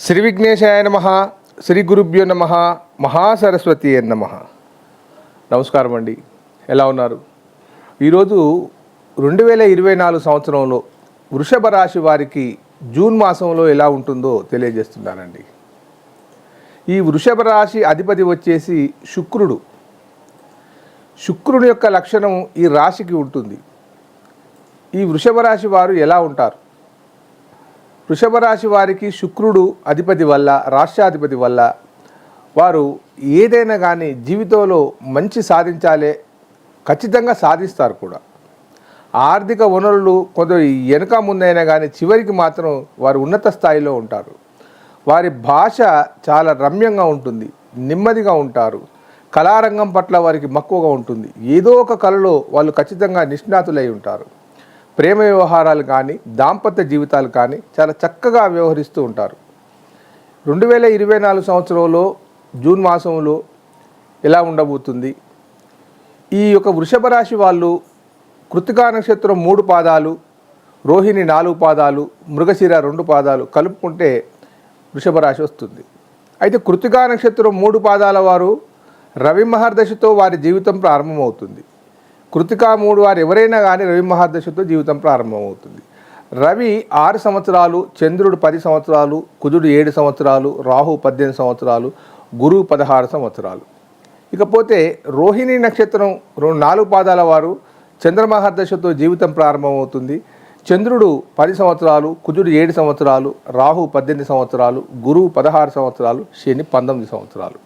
శ్రీ విఘ్నేశాయ నమ శ్రీ గురుభ్యో నమ మహాసరస్వతి నమ. నమస్కారం అండి. ఎలా ఉన్నారు? ఈరోజు రెండు వేల ఇరవై నాలుగు సంవత్సరంలో వృషభ రాశి వారికి జూన్ మాసంలో ఎలా ఉంటుందో తెలియజేస్తున్నానండి. ఈ వృషభ రాశి అధిపతి వచ్చేసి శుక్రుడు. శుక్రుని యొక్క లక్షణం ఈ రాశికి ఉంటుంది. ఈ వృషభ రాశి వారు ఎలా ఉంటారు? వృషభ రాశి వారికి శుక్రుడు అధిపతి వల్ల రాష్ట్రాధిపతి వల్ల వారు ఏదైనా కానీ జీవితంలో మంచి సాధించాలే ఖచ్చితంగా సాధిస్తారు కూడా. ఆర్థిక వనరులు కొంత వెనుక ముందైనా కానీ చివరికి మాత్రం వారు ఉన్నత స్థాయిలో ఉంటారు. వారి భాష చాలా రమ్యంగా ఉంటుంది నెమ్మదిగా ఉంటారు. కళారంగం పట్ల వారికి మక్కువగా ఉంటుంది. ఏదో ఒక కళలో వాళ్ళు ఖచ్చితంగా నిష్ణాతులై ఉంటారు. ప్రేమ వ్యవహారాలు కానీ దాంపత్య జీవితాలు కానీ చాలా చక్కగా వ్యవహరిస్తూ ఉంటారు. రెండు వేల ఇరవై నాలుగు సంవత్సరంలో జూన్ మాసంలో ఎలా ఉండబోతుంది? ఈ యొక్క వృషభ రాశి వాళ్ళు కృతికా నక్షత్రం మూడు పాదాలు రోహిణి నాలుగు పాదాలు మృగశిర రెండు పాదాలు కలుపుకుంటే వృషభ రాశి వస్తుంది. అయితే కృతికా నక్షత్రం మూడు పాదాల వారు రవి మహర్దశతో వారి జీవితం ప్రారంభమవుతుంది. కృతికా మూడు వారు ఎవరైనా కానీ రవి మహాదశతో జీవితం ప్రారంభమవుతుంది. రవి ఆరు సంవత్సరాలు చంద్రుడు పది సంవత్సరాలు కుజుడు ఏడు సంవత్సరాలు రాహు పద్దెనిమిది సంవత్సరాలు గురువు పదహారు సంవత్సరాలు. ఇకపోతే రోహిణి నక్షత్రం రెండు నాలుగు పాదాల వారు చంద్రమహాదశతో జీవితం ప్రారంభమవుతుంది. చంద్రుడు పది సంవత్సరాలు కుజుడు ఏడు సంవత్సరాలు రాహు పద్దెనిమిది సంవత్సరాలు గురువు పదహారు సంవత్సరాలు శని పంతొమ్మిది సంవత్సరాలు.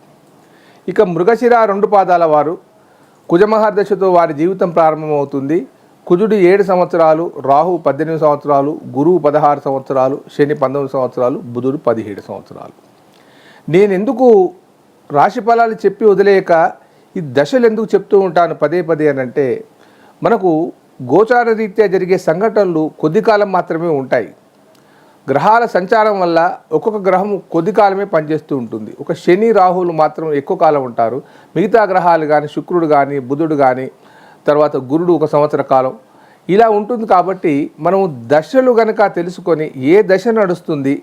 ఇక మృగశిర రెండు పాదాల వారు కుజమహర్దశతో వారి జీవితం ప్రారంభమవుతుంది. కుజుడు ఏడు సంవత్సరాలు రాహు పద్దెనిమిది సంవత్సరాలు గురువు పదహారు సంవత్సరాలు శని పంతొమ్మిది సంవత్సరాలు బుధుడు పదిహేడు సంవత్సరాలు. నేను ఎందుకు రాశి ఫలాలు చెప్పి వదిలేక ఈ దశలు ఎందుకు చెప్తూ ఉంటాను పదే పదే అని అంటే మనకు గోచార రీత్యా జరిగే సంఘటనలు కొద్ది కాలం మాత్రమే ఉంటాయి. గ్రహాల సంచారం వల్ల ఒక్కొక్క గ్రహం కొద్ది కాలమే పనిచేస్తూ ఉంటుంది. ఒక శని రాహులు మాత్రం ఎక్కువ కాలం ఉంటారు. మిగతా గ్రహాలు కానీ శుక్రుడు కానీ బుధుడు కానీ తర్వాత గురుడు ఒక సంవత్సర కాలం. ఇలా ఉంటుంది కాబట్టి మనం దశలు గనక తెలుసుకొని ఏ దశ నడుస్తుంది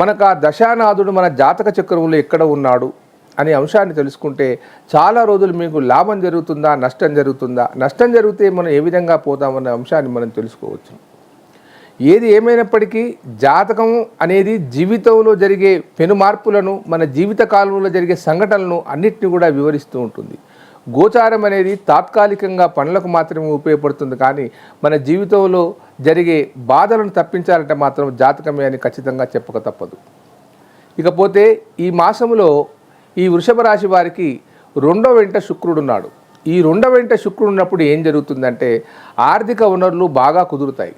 మనకు ఆ దశానాథుడు మన జాతక చక్రంలో ఎక్కడ ఉన్నాడు అనే అంశాన్ని తెలుసుకుంటే చాలా రోజులు మీకు లాభం జరుగుతుందా నష్టం జరుగుతుందా నష్టం జరిగితే మనం ఏ విధంగా పోతామనే అంశాన్ని మనం తెలుసుకోవచ్చు. ఏది ఏమైనప్పటికీ జాతకం అనేది జీవితంలో జరిగే పెను మార్పులను మన జీవిత కాలంలో జరిగే సంఘటనలను అన్నిటిని కూడా వివరిస్తూ ఉంటుంది. గోచారం అనేది తాత్కాలికంగా పనులకు మాత్రమే ఉపయోగపడుతుంది కానీ మన జీవితంలో జరిగే బాధలను తప్పించాలంటే మాత్రం జాతకమే అని ఖచ్చితంగా చెప్పక తప్పదు. ఇకపోతే ఈ మాసంలో ఈ వృషభ రాశి వారికి రెండో వెంట శుక్రుడున్నాడు ఈ రెండో వెంట శుక్రుడు ఉన్నప్పుడు ఏం జరుగుతుందంటే ఆర్థిక వనరులు బాగా కుదురుతాయి.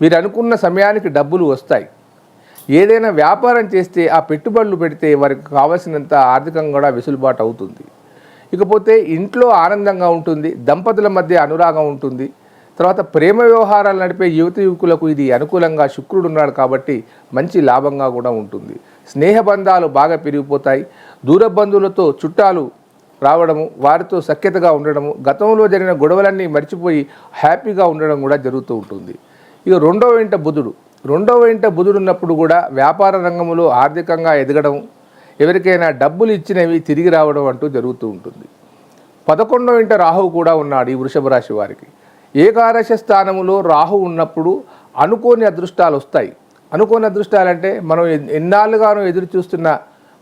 మీరు అనుకున్న సమయానికి డబ్బులు వస్తాయి. ఏదైనా వ్యాపారం చేస్తే ఆ పెట్టుబడులు పెడితే వారికి కావలసినంత ఆర్థికంగా కూడా వెసులుబాటు అవుతుంది. ఇకపోతే ఇంట్లో ఆనందంగా ఉంటుంది దంపతుల మధ్య అనురాగం ఉంటుంది. తర్వాత ప్రేమ వ్యవహారాలు నడిపే యువతి యువకులకు ఇది అనుకూలంగా శుక్రుడు ఉన్నాడు కాబట్టి మంచి లాభంగా కూడా ఉంటుంది. స్నేహబంధాలు బాగా పెరిగిపోతాయి. దూర బంధువులతో చుట్టాలు రావడము వారితో సఖ్యతగా ఉండడము గతంలో జరిగిన గొడవలన్నీ మర్చిపోయి హ్యాపీగా ఉండడం కూడా జరుగుతూ ఉంటుంది. ఇక రెండో వెంట బుధుడు. రెండో వెంట బుధుడు ఉన్నప్పుడు కూడా వ్యాపార రంగంలో ఆర్థికంగా ఎదగడం ఎవరికైనా డబ్బులు ఇచ్చినవి తిరిగి రావడం అంటూ జరుగుతూ ఉంటుంది. పదకొండో ఇంట రాహువు కూడా ఉన్నాడు ఈ వృషభ రాశి వారికి. ఏకాదశ స్థానములో రాహు ఉన్నప్పుడు అనుకోని అదృష్టాలు వస్తాయి. అనుకోని అదృష్టాలంటే మనం ఎన్నాళ్ళుగానో ఎదురు చూస్తున్న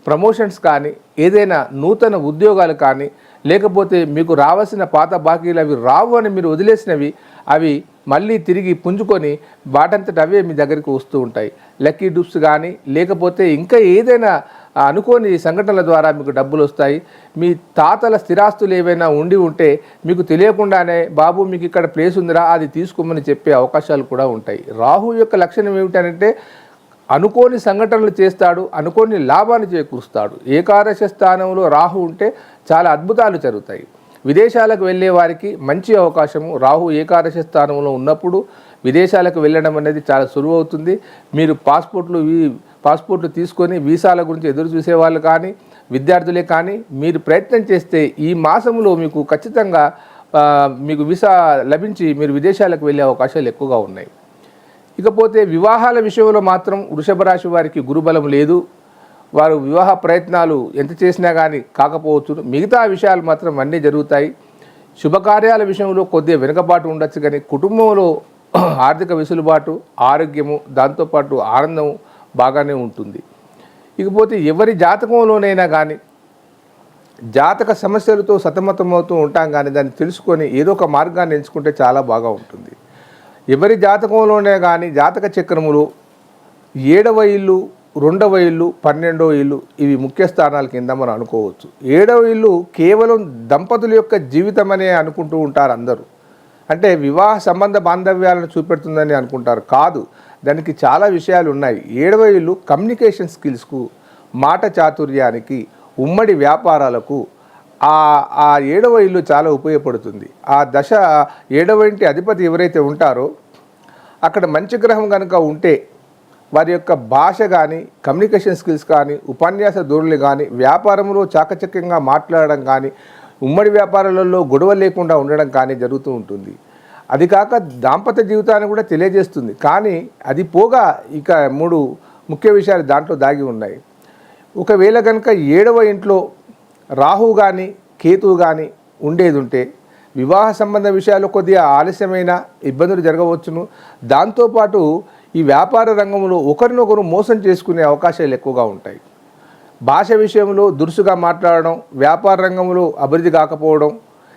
ప్రమోషన్స్ కానీ ఏదైనా నూతన ఉద్యోగాలు కానీ లేకపోతే మీకు రావాల్సిన పాత బాకీలు అవి రావు అని మీరు వదిలేసినవి అవి మళ్ళీ తిరిగి పుంజుకొని వాటంతట అవే మీ దగ్గరికి వస్తూ ఉంటాయి. లక్కీ డూప్స్ కానీ లేకపోతే ఇంకా ఏదైనా అనుకోని సంఘటనల ద్వారా మీకు డబ్బులు వస్తాయి. మీ తాతల స్థిరాస్తులు ఏవైనా ఉండి ఉంటే మీకు తెలియకుండానే బాబు మీకు ఇక్కడ ప్లేస్ ఉందిరా అది తీసుకోమని చెప్పే అవకాశాలు కూడా ఉంటాయి. రాహు యొక్క లక్షణం ఏమిటంటే అనుకోని సంఘటనలు చేస్తాడు అనుకోని లాభాన్ని చేకూరుస్తాడు. ఏకాదశ స్థానంలో రాహు ఉంటే చాలా అద్భుతాలు జరుగుతాయి. విదేశాలకు వెళ్ళే వారికి మంచి అవకాశము. రాహు ఏకాదశి స్థానంలో ఉన్నప్పుడు విదేశాలకు వెళ్ళడం అనేది చాలా సులువు అవుతుంది. మీరు పాస్పోర్ట్లు పాస్పోర్ట్లు తీసుకొని వీసాల గురించి ఎదురు చూసేవాళ్ళు కానీ విద్యార్థులే కానీ మీరు ప్రయత్నం చేస్తే ఈ మాసంలో మీకు ఖచ్చితంగా మీకు వీసా లభించి మీరు విదేశాలకు వెళ్ళే అవకాశాలు ఎక్కువగా ఉన్నాయి. ఇకపోతే వివాహాల విషయంలో మాత్రం వృషభ రాశి వారికి గురుబలం లేదు. వారు వివాహ ప్రయత్నాలు ఎంత చేసినా కానీ కాకపోవచ్చు. మిగతా విషయాలు మాత్రం అన్నీ జరుగుతాయి. శుభకార్యాల విషయంలో కొద్దిగా వెనుకబాటు ఉండొచ్చు కానీ కుటుంబంలో ఆర్థిక వెసులుబాటు ఆరోగ్యము దాంతోపాటు ఆనందం బాగానే ఉంటుంది. ఇకపోతే ఎవరి జాతకంలోనైనా కానీ జాతక సమస్యలతో సతమతమవుతూ ఉంటాం కానీ దాన్ని తెలుసుకొని ఏదో ఒక మార్గాన్ని ఎంచుకుంటే చాలా బాగా ఉంటుంది. ఎవరి జాతకంలోనే కానీ జాతక చక్రములు ఏడవ ఇల్లు రెండవ ఇల్లు పన్నెండవ ఇల్లు ఇవి ముఖ్య స్థానాల కింద మనం అనుకోవచ్చు. ఏడవ ఇల్లు కేవలం దంపతుల యొక్క జీవితం అనే అనుకుంటూ ఉంటారు అందరూ. అంటే వివాహ సంబంధ బాంధవ్యాలను చూపెడుతుందని అనుకుంటారు. కాదు దానికి చాలా విషయాలు ఉన్నాయి. ఏడవ ఇల్లు కమ్యూనికేషన్ స్కిల్స్కు మాట చాతుర్యానికి ఉమ్మడి వ్యాపారాలకు ఆ ఆ ఏడవ ఇల్లు చాలా ఉపయోగపడుతుంది. ఆ దశ ఏడవ ఇంటి అధిపతి ఎవరైతే ఉంటారో అక్కడ మంచి గ్రహం కనుక ఉంటే వారి యొక్క భాష కానీ కమ్యూనికేషన్ స్కిల్స్ కానీ ఉపన్యాస ధోరణులు కానీ వ్యాపారంలో చాకచక్యంగా మాట్లాడడం కానీ ఉమ్మడి వ్యాపారాలలో గొడవ లేకుండా ఉండడం కానీ జరుగుతూ ఉంటుంది. అది కాక దాంపత్య జీవితాన్ని కూడా తెలియజేస్తుంది. కానీ అది పోగా ఇక మూడు ముఖ్య విషయాలు దాంట్లో దాగి ఉన్నాయి. ఒకవేళ కనుక ఏడవ ఇంట్లో రాహు కానీ కేతువు కానీ ఉండేది ఉంటే వివాహ సంబంధ విషయాలు కొద్దిగా ఆలస్యమైన ఇబ్బందులు జరగవచ్చును. దాంతోపాటు ఈ వ్యాపార రంగంలో ఒకరినొకరు మోసం చేసుకునే అవకాశాలు ఎక్కువగా ఉంటాయి. భాష విషయంలో దురుసుగా మాట్లాడడం వ్యాపార రంగంలో అభివృద్ధి కాకపోవడం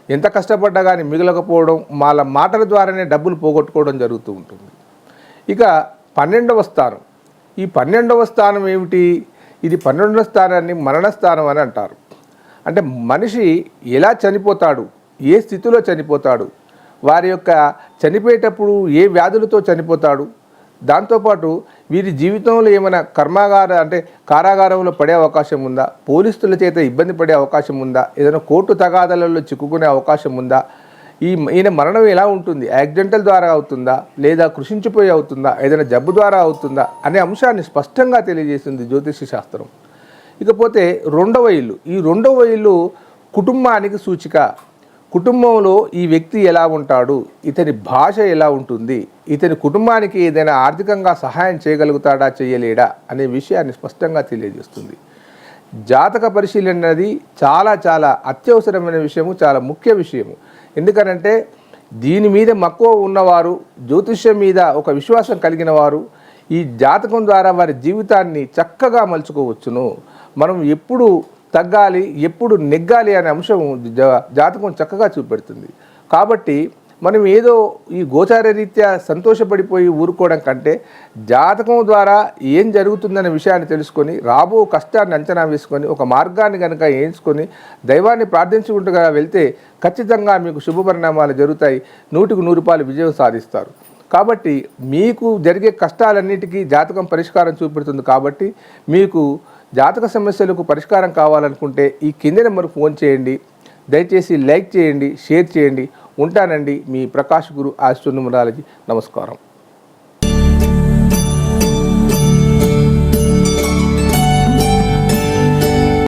ఎంత కష్టపడ్డా కానీ మిగలకపోవడం వాళ్ళ మాటల ద్వారానే డబ్బులు పోగొట్టుకోవడం జరుగుతూ ఉంటుంది. ఇక పన్నెండవ స్థానం. ఈ పన్నెండవ స్థానం ఏమిటి? ఇది పన్నెండవ స్థానాన్ని మరణ స్థానం అని అంటారు. అంటే మనిషి ఎలా చనిపోతాడు? ఏ స్థితిలో చనిపోతాడు? వారి యొక్క చనిపోయేటప్పుడు ఏ వ్యాధులతో చనిపోతాడు? దాంతోపాటు వీరి జీవితంలో ఏమైనా కర్మాగార అంటే కారాగారంలో పడే అవకాశం ఉందా? పోలీసుల చేత ఇబ్బంది పడే అవకాశం ఉందా? ఏదైనా కోర్టు తగాదాలలో చిక్కుకునే అవకాశం ఉందా? ఈ ఈయన మరణం ఎలా ఉంటుంది? యాక్సిడెంటల్ ద్వారా అవుతుందా? లేదా కృషించిపోయి అవుతుందా? ఏదైనా జబ్బు ద్వారా అవుతుందా? అనే అంశాన్ని స్పష్టంగా తెలియజేస్తుంది జ్యోతిష శాస్త్రం. ఇకపోతే రెండవ ఇల్లు. ఈ రెండవ ఇల్లు కుటుంబానికి సూచిక. కుటుంబంలో ఈ వ్యక్తి ఎలా ఉంటాడు? ఇతని భాష ఎలా ఉంటుంది? ఇతని కుటుంబానికి ఏదైనా ఆర్థికంగా సహాయం చేయగలుగుతాడా? చేయలేడా? అనే విషయాన్ని స్పష్టంగా తెలియజేస్తుంది. జాతక పరిశీలన అనేది చాలా చాలా అత్యవసరమైన విషయము చాలా ముఖ్య విషయము. ఎందుకనంటే దీని మీద మక్కువ ఉన్నవారు జ్యోతిష్యం మీద ఒక విశ్వాసం కలిగిన వారు ఈ జాతకం ద్వారా వారి జీవితాన్ని చక్కగా మలుచుకోవచ్చును. మనం ఎప్పుడు తగ్గాలి ఎప్పుడు నెగ్గాలి అనే అంశం జాతకం చక్కగా చూపెడుతుంది. కాబట్టి మనం ఏదో ఈ గోచార రీత్యా సంతోషపడిపోయి ఊరుకోవడం కంటే జాతకం ద్వారా ఏం జరుగుతుందనే విషయాన్ని తెలుసుకొని రాబో కష్టాన్ని అంచనా వేసుకొని ఒక మార్గాన్ని కనుక వేయించుకొని దైవాన్ని ప్రార్థించుకుంటూ వెళ్తే ఖచ్చితంగా మీకు శుభ పరిణామాలు జరుగుతాయి. నూటికి నూరు రూపాయలు విజయం సాధిస్తారు. కాబట్టి మీకు జరిగే కష్టాలన్నిటికీ జాతకం పరిష్కారం చూపెడుతుంది కాబట్టి మీకు జాతక సమస్యలకు పరిష్కారం కావాలనుకుంటే ఈ కింది నెంబర్కు ఫోన్ చేయండి. దయచేసి లైక్ చేయండి షేర్ చేయండి. ఉంటానండి మీ ప్రకాష్ గురు ఆస్ట్రోనుమరాలజీ నమస్కారం.